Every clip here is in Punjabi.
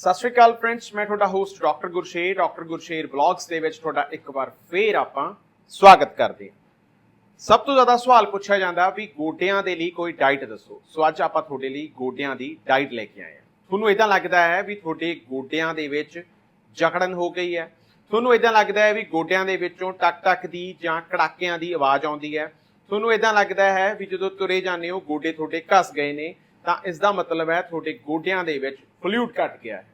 ਸਤਿ ਸ਼੍ਰੀ ਅਕਾਲ ਫਰੈਂਡਸ ਮੈਂ ਤੁਹਾਡਾ host doctor Gursher doctor Gursher blogs ਦੇ ਵਿੱਚ ਤੁਹਾਡਾ ਇੱਕ ਵਾਰ ਫੇਰ ਆਪਾਂ ਸਵਾਗਤ ਕਰਦੇ ਹਾਂ। ਸਭ ਤੋਂ ਜ਼ਿਆਦਾ ਸਵਾਲ ਪੁੱਛਿਆ ਜਾਂਦਾ ਵੀ ਗੋਡਿਆਂ ਦੇ ਲਈ ਕੋਈ ਡਾਈਟ ਦੱਸੋ। ਸੋ ਅੱਜ ਆਪਾਂ ਤੁਹਾਡੇ ਲਈ ਗੋਡਿਆਂ ਦੀ ਡਾਈਟ ਲੈ ਕੇ ਆਏ ਹਾਂ। ਤੁਹਾਨੂੰ ਇਦਾਂ ਲੱਗਦਾ ਹੈ ਵੀ ਤੁਹਾਡੇ ਗੋਡਿਆਂ ਦੇ ਵਿੱਚ ਜਕੜਨ ਹੋ ਗਈ ਹੈ। ਤੁਹਾਨੂੰ ਇਦਾਂ ਲੱਗਦਾ ਹੈ ਵੀ ਗੋਡਿਆਂ ਦੇ ਵਿੱਚੋਂ ਟਕ ਟਕ ਦੀ ਜਾਂ ਕੜਾਕਿਆਂ ਦੀ ਆਵਾਜ਼ ਆਉਂਦੀ ਹੈ। ਤੁਹਾਨੂੰ ਇਦਾਂ ਲੱਗਦਾ ਹੈ ਵੀ ਜਦੋਂ ਤੁਰੇ ਜਾਂਦੇ ਹੋ, ਗੋਡੇ ਤੁਹਾਡੇ ਘਸ ਗਏ ਨੇ। ਤਾਂ ਇਸ ਦਾ ਮਤਲਬ ਹੈ ਤੁਹਾਡੇ ਗੋਡਿਆਂ ਦੇ ਵਿੱਚ ਫਲੂਇਡ ਘਟ ਗਿਆ ਹੈ।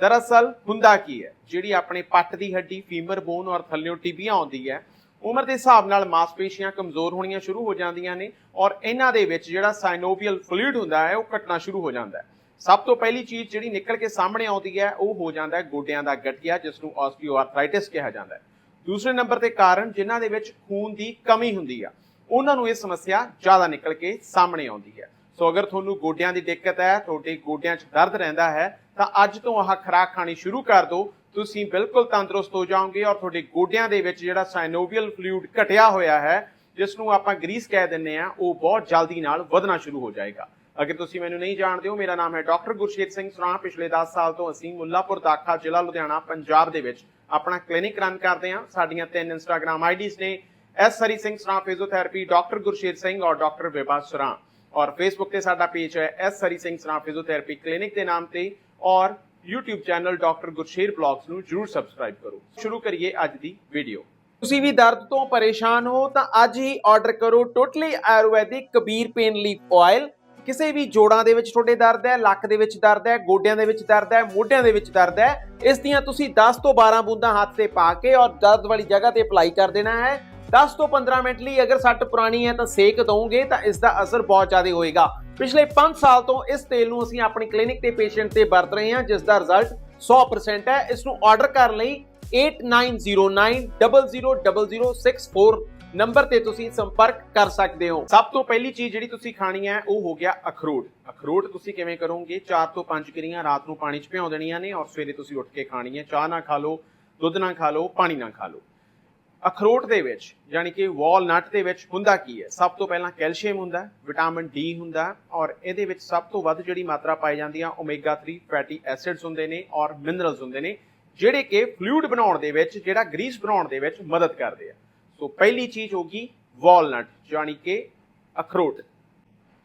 ਦਰਅਸਲ ਹੁੰਦਾ ਕੀ ਹੈ? ਜਿਹੜੀ ਆਪਣੇ ਪੱਟ ਦੀ ਹੱਡੀ ਫੀਮਰ ਬੋਨ ਔਰ ਥੱਲਿਓਂ ਟਿਬੀਆ ਆਉਂਦੀ ਹੈ, ਉਮਰ ਦੇ ਹਿਸਾਬ ਨਾਲ ਮਾਸਪੇਸ਼ੀਆਂ ਕਮਜ਼ੋਰ ਹੋਣੀਆਂ ਸ਼ੁਰੂ ਹੋ ਜਾਂਦੀਆਂ ਨੇ ਔਰ ਇਹਨਾਂ ਦੇ ਵਿੱਚ ਜਿਹੜਾ ਸਾਈਨੋਵੀਅਲ ਫਲੂਇਡ ਹੁੰਦਾ ਹੈ, ਉਹ ਘਟਣਾ ਸ਼ੁਰੂ ਹੋ ਜਾਂਦਾ ਹੈ। ਸਭ ਤੋਂ ਪਹਿਲੀ ਚੀਜ਼ ਜਿਹੜੀ ਨਿਕਲ ਕੇ ਸਾਹਮਣੇ ਆਉਂਦੀ ਹੈ, ਉਹ ਹੋ ਜਾਂਦਾ ਹੈ ਗੋਡਿਆਂ ਦਾ ਗਠੀਆ, ਜਿਸ ਨੂੰ ਆਸਟੀਓਆਰਥਰਾਈਟਿਸ ਕਿਹਾ ਜਾਂਦਾ ਹੈ। ਦੂਸਰੇ ਨੰਬਰ ਤੇ ਕਾਰਨ ਜਿਨ੍ਹਾਂ ਦੇ ਵਿੱਚ ਖੂਨ ਦੀ ਕਮੀ ਹੁੰਦੀ ਆ, ਉਹਨਾਂ ਨੂੰ ਇਹ ਸਮੱਸਿਆ ਜ਼ਿਆਦਾ ਨਿਕਲ ਕੇ ਸਾਹਮਣੇ ਆਉਂਦੀ ਹੈ। ਸੋ ਅਗਰ ਤੁਹਾਨੂੰ ਗੋਡਿਆਂ ਦੀ ਦਿੱਕਤ ਹੈ, ਤੁਹਾਡੇ ਗੋਡਿਆਂ 'ਚ ਦਰਦ ਰਹਿੰਦਾ ਹੈ, ਤਾਂ ਅੱਜ ਤੋਂ ਆਹ ਖੁਰਾਕ ਖਾਣੀ ਸ਼ੁਰੂ ਕਰ ਦਿਓ। ਤੁਸੀਂ ਬਿਲਕੁਲ ਤੰਦਰੁਸਤ ਹੋ ਜਾਓਗੇ ਔਰ ਤੁਹਾਡੇ ਗੋਡਿਆਂ ਦੇ ਵਿੱਚ ਜਿਹੜਾ ਸਾਈਨੋਵੀਅਲ ਫਲੂਇਡ ਘਟਿਆ ਹੋਇਆ ਹੈ, ਜਿਸ ਨੂੰ ਆਪਾਂ ਗਰੀਸ ਕਹਿ ਦਿੰਦੇ ਆ ਉਹ ਬਹੁਤ ਜਲਦੀ ਨਾਲ ਵਧਣਾ ਸ਼ੁਰੂ ਹੋ ਜਾਏਗਾ। ਅਗਰ ਤੁਸੀਂ ਮੈਨੂੰ ਨਹੀਂ ਜਾਣਦੇ ਹੋ, ਮੇਰਾ ਨਾਮ ਹੈ ਡਾਕਟਰ ਗੁਰਸ਼ੇਰ ਸਿੰਘ ਸਰਾਂ ਪਿਛਲੇ 10 ਸਾਲ ਤੋਂ ਅਸੀਂ ਮੁੱਲਾਪੁਰ ਦਾਖਾ, ਜ਼ਿਲ੍ਹਾ ਲੁਧਿਆਣਾ, ਪੰਜਾਬ ਦੇ ਵਿੱਚ ਆਪਣਾ ਕਲੀਨਿਕ ਰਨ ਕਰਦੇ ਹਾਂ। ਸਾਡੀਆਂ ਤਿੰਨ ਇੰਸਟਾਗ੍ਰam ਆਈਡੀਜ਼ ਨੇ। S Hari Singh Sran physiotherapy doctor Gursher Singh ਔਰ ਡਾਕਟਰ ਵਿਭਾ ਸਰਾਂ ਔਰ ਫੇਸਬੁੱਕ ਤੇ ਸਾਡਾ ਪੇਜ ਹੈ S Hari Singh Sran physiotherapy clinic ਦੇ ਨਾਮ ਤੇ ਔਰ YouTube channel doctor Gursher blogs ਨੂੰ ਜਰੂਰ ਸਬਸਕ੍ਰਾਈਬ ਕਰੋ। ਸ਼ੁਰੂ ਕਰੀਏ ਅੱਜ ਦੀ ਵੀਡੀਓ ਤੁਸੀਂ ਵੀ ਦਰਦ ਤੋਂ ਪਰੇਸ਼ਾਨ ਹੋ ਤਾਂ ਅੱਜ ਹੀ ਆਰਡਰ ਕਰੋ totally Ayurvedic Kabir pain leaf oil ਕਿਸੇ ਵੀ ਜੋੜਾਂ ਦੇ ਵਿੱਚ ਤੁਹਾਡੇ ਦਰਦ ਹੈ, ਲੱਕ ਦੇ ਵਿੱਚ ਦਰਦ ਹੈ, ਗੋਡਿਆਂ ਦੇ ਵਿੱਚ ਦਰਦ ਹੈ, ਮੋਢਿਆਂ ਦੇ ਵਿੱਚ ਦਰਦ ਹੈ, ਇਸ ਦੀਆਂ ਤੁਸੀਂ 10 ਤੋਂ 12 ਬੂੰਦਾਂ ਹੱਥ ਤੇ ਪਾ ਕੇ ਔਰ ਦਰਦ ਵਾਲੀ ਜਗ੍ਹਾ ਤੇ ਅਪਲਾਈ ਕਰ ਦੇਣਾ ਹੈ। 10 ਤੋਂ 15 ਮਿੰਟ ਲਈ ਅਗਰ ਸੱਟ ਪੁਰਾਣੀ ਹੈ ਤਾਂ ਸੇਕ ਦਵੋਗੇ ਤਾਂ ਇਸ ਦਾ ਅਸਰ ਬਹੁਤ ਜ਼ਿਆਦਾ ਹੋਏਗਾ। ਪਿਛਲੇ 5 ਸਾਲ ਤੋਂ ਇਸ ਤੇਲ ਨੂੰ ਅਸੀਂ ਆਪਣੀ ਕਲੀਨਿਕ ਤੇ ਪੇਸ਼ੈਂਟ ਤੇ ਵਰਤ ਰਹੇ ਹਾਂ, ਜਿਸ ਦਾ ਰਿਜ਼ਲਟ 100% ਹੈ। ਇਸ ਨੂੰ ਆਰਡਰ ਕਰਨ ਲਈ 8909000064 ਨੰਬਰ ਤੇ ਤੁਸੀਂ ਸੰਪਰਕ ਕਰ ਸਕਦੇ ਹੋ। ਸਭ ਤੋਂ ਪਹਿਲੀ ਚੀਜ਼ ਜਿਹੜੀ ਤੁਸੀਂ ਖਾਣੀ ਹੈ, ਉਹ ਹੋ ਗਿਆ ਅਖਰੋਟ। ਅਖਰੋਟ ਤੁਸੀਂ ਕਿਵੇਂ ਕਰੋਗੇ? 4 ਤੋਂ 5 ਕਿਰੀਆਂ ਰਾਤ ਨੂੰ ਪਾਣੀ 'ਚ ਭਿਓ ਦੇਣੀਆਂ ਨੇ ਔਰ ਸਵੇਰੇ ਤੁਸੀਂ ਉੱਠ ਕੇ ਖਾਣੀ ਹੈ। ਚਾਹ ਨਾ ਖਾ ਲਓ, ਦੁੱਧ ਨਾ ਖਾ ਲਓ, ਪਾਣੀ ਨਾ ਖਾ ਲਓ। ਅਖਰੋਟ ਦੇ ਵਿੱਚ, ਯਾਨੀ ਕਿ ਵਾਲਨਟ ਦੇ ਵਿੱਚ ਹੁੰਦਾ ਕੀ ਹੈ? ਸਭ ਤੋਂ ਪਹਿਲਾਂ ਕੈਲਸ਼ੀਅਮ ਹੁੰਦਾ, ਵਿਟਾਮਿਨ ਡੀ ਹੁੰਦਾ ਔਰ ਇਹਦੇ ਵਿੱਚ ਸਭ ਤੋਂ ਵੱਧ ਜਿਹੜੀ ਮਾਤਰਾ ਪਾਈ ਜਾਂਦੀ ਆ ਓਮੇਗਾ 3 ਫੈਟੀ ਐਸਿਡਸ ਹੁੰਦੇ ਨੇ ਔਰ ਮਿਨਰਲਸ ਹੁੰਦੇ ਨੇ, ਜਿਹੜੇ ਕਿ ਫਲੂਇਡ ਬਣਾਉਣ ਦੇ ਵਿੱਚ, ਜਿਹੜਾ ਗਰੀਸ ਬਣਾਉਣ ਦੇ ਵਿੱਚ ਮਦਦ ਕਰਦੇ ਆ। ਸੋ ਪਹਿਲੀ ਚੀਜ਼ ਹੋਗੀ ਵਾਲਨਟ, ਯਾਨੀ ਕਿ ਅਖਰੋਟ।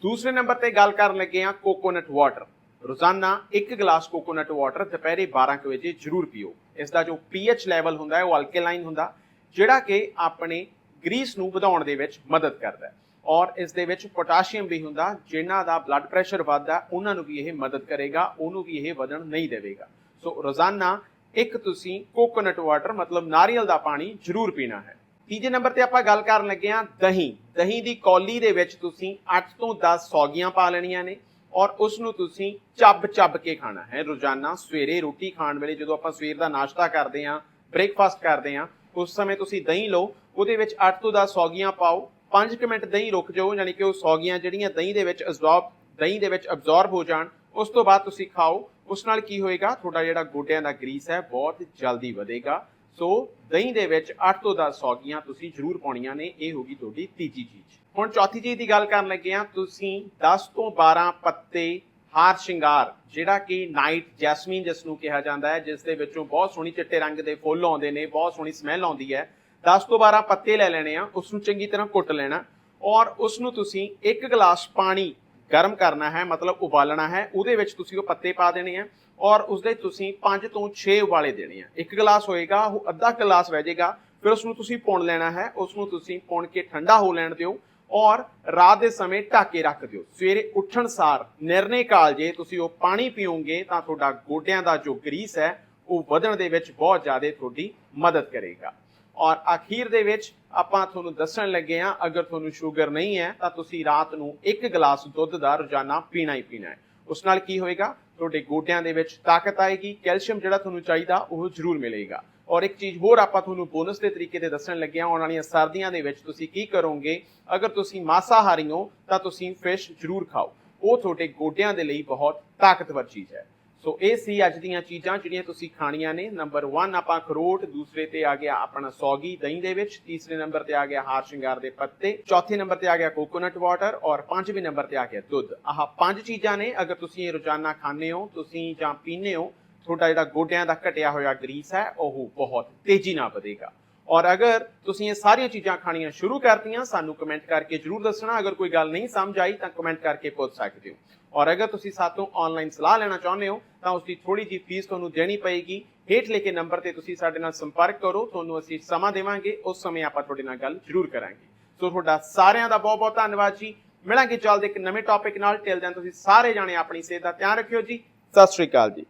ਦੂਸਰੇ ਨੰਬਰ ਤੇ ਗੱਲ ਕਰਨ ਲੱਗੇ ਆ ਕੋਕੋਨਟ ਵਾਟਰ। ਰੋਜ਼ਾਨਾ 1 ਗਲਾਸ ਕੋਕੋਨਟ ਵਾਟਰ ਦੁਪਹਿਰੇ 12 ਕੁ ਵਜੇ ਜ਼ਰੂਰ ਪੀਓ। ਇਸ ਦਾ ਜੋ ਪੀਐਚ ਲੈਵਲ ਹੁੰਦਾ ਹੈ, ਉਹ ਅਲਕੇਲਾਈਨ ਹੁੰਦਾ। ਜਿਹੜਾ ਕਿ ਆਪਣੇ ਗਰੀਸ ਨੂੰ ਵਧਾਉਣ ਦੇ ਵਿੱਚ ਮਦਦ ਕਰਦਾ ਹੈ। ਔਰ ਇਸ ਦੇ ਵਿੱਚ ਪੋਟਾਸ਼ੀਅਮ ਵੀ ਹੁੰਦਾ ਜਿਨ੍ਹਾਂ ਦਾ ਬਲੱਡ ਪ੍ਰੈਸ਼ਰ ਵੱਧਦਾ, ਉਹਨਾਂ ਨੂੰ ਵੀ ਇਹ ਮਦਦ ਕਰੇਗਾ, ਉਹਨੂੰ ਵੀ ਇਹ ਵਧਣ ਨਹੀਂ ਦੇਵੇਗਾ। ਸੋ ਰੋਜ਼ਾਨਾ ਇੱਕ ਤੁਸੀਂ ਕੋਕੋਨਟ ਵਾਟਰ, ਮਤਲਬ ਨਾਰੀਅਲ ਦਾ ਪਾਣੀ ਜ਼ਰੂਰ ਪੀਣਾ ਹੈ। ਤੀਜੇ ਨੰਬਰ ਤੇ ਆਪਾਂ ਗੱਲ ਕਰਨ ਲੱਗੇ ਹਾਂ ਦਹੀਂ। ਦਹੀਂ ਦੀ ਕੌਲੀ ਦੇ ਵਿੱਚ ਤੁਸੀਂ 8 ਤੋਂ 10 ਸੌਗੀਆਂ ਪਾ ਲੈਣੀਆਂ ਨੇ ਔਰ ਉਸ ਨੂੰ ਤੁਸੀਂ ਚੱਬ ਚੱਬ ਕੇ ਖਾਣਾ ਹੈ। ਰੋਜ਼ਾਨਾ ਸਵੇਰੇ ਰੋਟੀ ਖਾਣ ਵੇਲੇ ਜਦੋਂ ਆਪਾਂ ਸਵੇਰ ਦਾ ਨਾਸ਼ਤਾ ਕਰਦੇ ਹਾਂ, ਬ੍ਰੇਕਫਾਸਟ ਕਰਦੇ ਹਾਂ ਉਸ ਸਮੇਂ ਤੁਸੀਂ ਦਹੀਂ ਲਓ, ਉਹਦੇ ਵਿੱਚ 8 ਤੋਂ 10 ਸੌਗੀਆਂ ਪਾਓ 5 ਮਿੰਟ ਦਹੀਂ ਰੁਕ ਜਾਓ, ਯਾਨੀ ਕਿ ਉਹ ਸੌਗੀਆਂ ਜਿਹੜੀਆਂ ਦਹੀਂ ਦੇ ਵਿੱਚ ਅਬਜ਼ੌਰਬ ਦਹੀਂ ਦੇ ਵਿੱਚ ਅਬਜ਼ੌਰਬ ਹੋ ਜਾਣ, ਉਸ ਤੋਂ ਬਾਅਦ ਤੁਸੀਂ ਖਾਓ। ਉਸ ਨਾਲ ਕੀ ਹੋਏਗਾ? ਤੁਹਾਡਾ ਜਿਹੜਾ ਗੋਡਿਆਂ ਦਾ ਗਰੀਸ ਹੈ, ਬਹੁਤ ਜਲਦੀ ਵਧੇਗਾ। ਸੋ ਦਹੀਂ ਦੇ ਵਿੱਚ 8 ਤੋਂ 10 ਸੌਗੀਆਂ ਤੁਸੀਂ ਜ਼ਰੂਰ ਪਾਉਣੀਆਂ ਨੇ, ਇਹ ਹੋਗੀ ਤੁਹਾਡੀ ਤੀਜੀ ਚੀਜ਼। ਹੁਣ ਚੌਥੀ ਚੀਜ਼ ਦੀ ਗੱਲ ਕਰਨ ਲੱਗੇ ਆ ਤੁਸੀਂ 10 ਤੋਂ 12 ਪੱਤੇ ਹਾਰ ਸ਼ਿੰਗਾਰ, ਜਿਹੜਾ ਕਿ ਨਾਈਟ ਜੈਸਮੀਨ ਜਿਸ ਨੂੰ ਕਿਹਾ ਜਾਂਦਾ ਹੈ, ਜਿਸ ਦੇ ਵਿੱਚੋਂ ਬਹੁਤ ਸੋਹਣੀ ਚਿੱਟੇ ਰੰਗ ਦੇ ਫੁੱਲ ਆਉਂਦੇ ਨੇ, ਬਹੁਤ ਸੋਹਣੀ ਸਮੈਲ ਆਉਂਦੀ ਹੈ। 10 ਤੋਂ 12 ਪੱਤੇ ਲੈ ਲੈਣੇ ਆ ਉਸ ਨੂੰ ਚੰਗੀ ਤਰ੍ਹਾਂ ਕੁੱਟ ਲੈਣਾ। ਔਰ ਉਸ ਨੂੰ ਤੁਸੀਂ ਇੱਕ ਗਲਾਸ ਪਾਣੀ ਗਰਮ ਕਰਨਾ ਹੈ, ਮਤਲਬ ਉਬਾਲਣਾ ਹੈ, ਉਹਦੇ ਵਿੱਚ ਤੁਸੀਂ ਉਹ ਪੱਤੇ ਪਾ ਦੇਣੇ ਆ। ਔਰ ਉਸਦੇ ਤੁਸੀਂ 5 ਤੋਂ 6 ਉਬਾਲੇ ਦੇਣੇ ਆ। ਇੱਕ ਗਲਾਸ ਹੋਏਗਾ, ਉਹ ਅੱਧਾ ਗਲਾਸ ਵਹਿ ਜਾਏਗਾ ਫਿਰ ਉਸ ਨੂੰ ਤੁਸੀਂ ਪੁਣ ਲੈਣਾ ਹੈ ਉਸ ਨੂੰ ਤੁਸੀਂ ਪੁਣ ਕੇ ਠੰਡਾ ਹੋ ਲੈਣ ਦਿਓ। ਔਰ ਰਾਤ ਦੇ ਸਮੇਂ ਢੱਕ ਰੱਖ ਦਿਓ। ਸਵੇਰੇ ਉੱਠਣ ਸਾਰ ਨਿਰਣੇ ਕਾਲ ਜੇ ਤੁਸੀਂ ਉਹ ਪਾਣੀ ਪੀਓਗੇ ਤਾਂ ਤੁਹਾਡਾ ਗੋਡਿਆਂ ਦਾ ਜੋ ਗਰੀਸ ਹੈ, ਉਹ ਵਧਣ ਦੇ ਵਿੱਚ ਬਹੁਤ ਜ਼ਿਆਦਾ ਤੁਹਾਡੀ ਮਦਦ ਕਰੇਗਾ। ਔਰ ਅਖੀਰ ਦੇ ਵਿੱਚ ਆਪਾਂ ਤੁਹਾਨੂੰ ਦੱਸਣ ਲੱਗੇ ਆ ਅਗਰ ਤੁਹਾਨੂੰ ਸ਼ੂਗਰ ਨਹੀਂ ਹੈ, ਤਾਂ ਤੁਸੀਂ ਰਾਤ ਨੂੰ ਇੱਕ ਗਲਾਸ ਦੁੱਧ ਦਾ ਰੋਜ਼ਾਨਾ ਪੀਣਾ ਹੀ ਪੀਣਾ ਹੈ। ਉਸ ਨਾਲ ਕੀ ਹੋਏਗਾ? ਤੁਹਾਡੇ ਗੋਡਿਆਂ ਦੇ ਵਿੱਚ ਤਾਕਤ ਆਏਗੀ, ਕੈਲਸ਼ੀਅਮ ਜਿਹੜਾ ਤੁਹਾਨੂੰ ਚਾਹੀਦਾ, ਉਹ ਜ਼ਰੂਰ ਮਿਲੇਗਾ। ਔਰ ਇੱਕ ਚੀਜ਼ ਹੋਰ ਆਪਾਂ ਤੁਹਾਨੂੰ ਬੋਨਸ ਦੇ ਤਰੀਕੇ ਤੇ ਦੱਸਣ ਲੱਗੇ ਹਾਂ, ਆਉਣ ਵਾਲੀਆਂ ਸਰਦੀਆਂ ਦੇ ਵਿੱਚ ਤੁਸੀਂ ਕੀ ਕਰੋਗੇ? ਅਗਰ ਤੁਸੀਂ ਮਾਸਾਹਾਰੀ ਹੋ, ਤਾਂ ਤੁਸੀਂ ਫਿਸ਼ ਜ਼ਰੂਰ ਖਾਓ। ਉਹ ਤੁਹਾਡੇ ਗੋਡਿਆਂ ਦੇ ਲਈ ਬਹੁਤ ਤਾਕਤਵਰ ਚੀਜ਼ ਹੈ। ਸੋ ਇਹ ਸੀ ਅੱਜ ਦੀਆਂ ਚੀਜ਼ਾਂ ਜਿਹੜੀਆਂ ਤੁਸੀਂ ਖਾਣੀਆਂ ਨੇ। ਨੰਬਰ 1 ਆਪਾਂ ਖਰੋਟ ਦੂਸਰੇ ਤੇ ਆ ਗਿਆ ਆਪਣਾ ਸੌਗੀ ਦਹੀਂ ਦੇ ਵਿੱਚ, ਤੀਸਰੇ ਨੰਬਰ ਤੇ ਆ ਗਿਆ ਹਾਰ ਸ਼ਿੰਗਾਰ ਦੇ ਪੱਤੇ, ਚੌਥੇ ਨੰਬਰ ਤੇ ਆ ਗਿਆ ਕੋਕੋਨਟ ਵਾਟਰ ਔਰ ਪੰਜਵੇਂ ਨੰਬਰ ਤੇ ਆ ਗਿਆ ਦੁੱਧ। ਆਹ ਪੰਜ ਚੀਜ਼ਾਂ ਨੇ। ਅਗਰ ਤੁਸੀਂ ਇਹ ਰੋਜ਼ਾਨਾ ਖਾਂਦੇ ਹੋ, ਤੁਸੀਂ ਜਾਂ ਪੀਂਦੇ ਹੋ ਤੁਹਾਡਾ ਜਿਹੜਾ ਗੋਡਿਆਂ ਦਾ ਘਟਿਆ ਹੋਇਆ ਗਰੀਸ ਹੈ, ਉਹ ਬਹੁਤ ਤੇਜ਼ੀ ਨਾਲ ਵਧੇਗਾ। ਔਰ ਅਗਰ ਤੁਸੀਂ ਇਹ ਸਾਰੀਆਂ ਚੀਜ਼ਾਂ ਖਾਣੀਆਂ ਸ਼ੁਰੂ ਕਰਤੀਆਂ, ਸਾਨੂੰ ਕਮੈਂਟ ਕਰਕੇ ਜਰੂਰ ਦੱਸਣਾ। ਅਗਰ ਕੋਈ ਗੱਲ ਨਹੀਂ ਸਮਝ ਆਈ, ਤਾਂ ਕਮੈਂਟ ਕਰਕੇ ਪੁੱਛ ਸਕਦੇ ਹੋ। ਔਰ ਅਗਰ ਤੁਸੀਂ ਸਾਤੋਂ ਆਨਲਾਈਨ ਸਲਾਹ ਲੈਣਾ ਚਾਹੁੰਦੇ ਹੋ, ਤਾਂ ਉਸ ਦੀ ਥੋੜੀ ਜਿਹੀ ਫੀਸ ਤੁਹਾਨੂੰ ਦੇਣੀ ਪਏਗੀ। ਹੇਠ ਲਿਖੇ ਨੰਬਰ ਤੇ ਤੁਸੀਂ ਸਾਡੇ ਨਾਲ ਸੰਪਰਕ ਕਰੋ। ਤੁਹਾਨੂੰ ਅਸੀਂ ਸਮਾਂ ਦੇਵਾਂਗੇ। ਉਸ ਸਮੇਂ ਆਪਾਂ ਤੁਹਾਡੇ ਨਾਲ ਗੱਲ ਜ਼ਰੂਰ ਕਰਾਂਗੇ। ਸੋ ਤੁਹਾਡਾ ਸਾਰਿਆਂ ਦਾ ਬਹੁਤ ਬਹੁਤ ਧੰਨਵਾਦ ਜੀ। ਮਿਲਾਂਗੇ ਜਲਦ ਇੱਕ ਨਵੇਂ ਟੌਪਿਕ ਨਾਲ। ਟਿਲ ਦੈਨ ਤੁਸੀਂ ਸਾਰੇ ਜਾਣੇ ਆਪਣੀ ਸਿਹਤ ਦਾ ਧਿਆਨ ਰੱਖਿਓ ਜੀ। ਸਤਿ ਸ਼੍ਰੀ ਅਕਾਲ ਜੀ।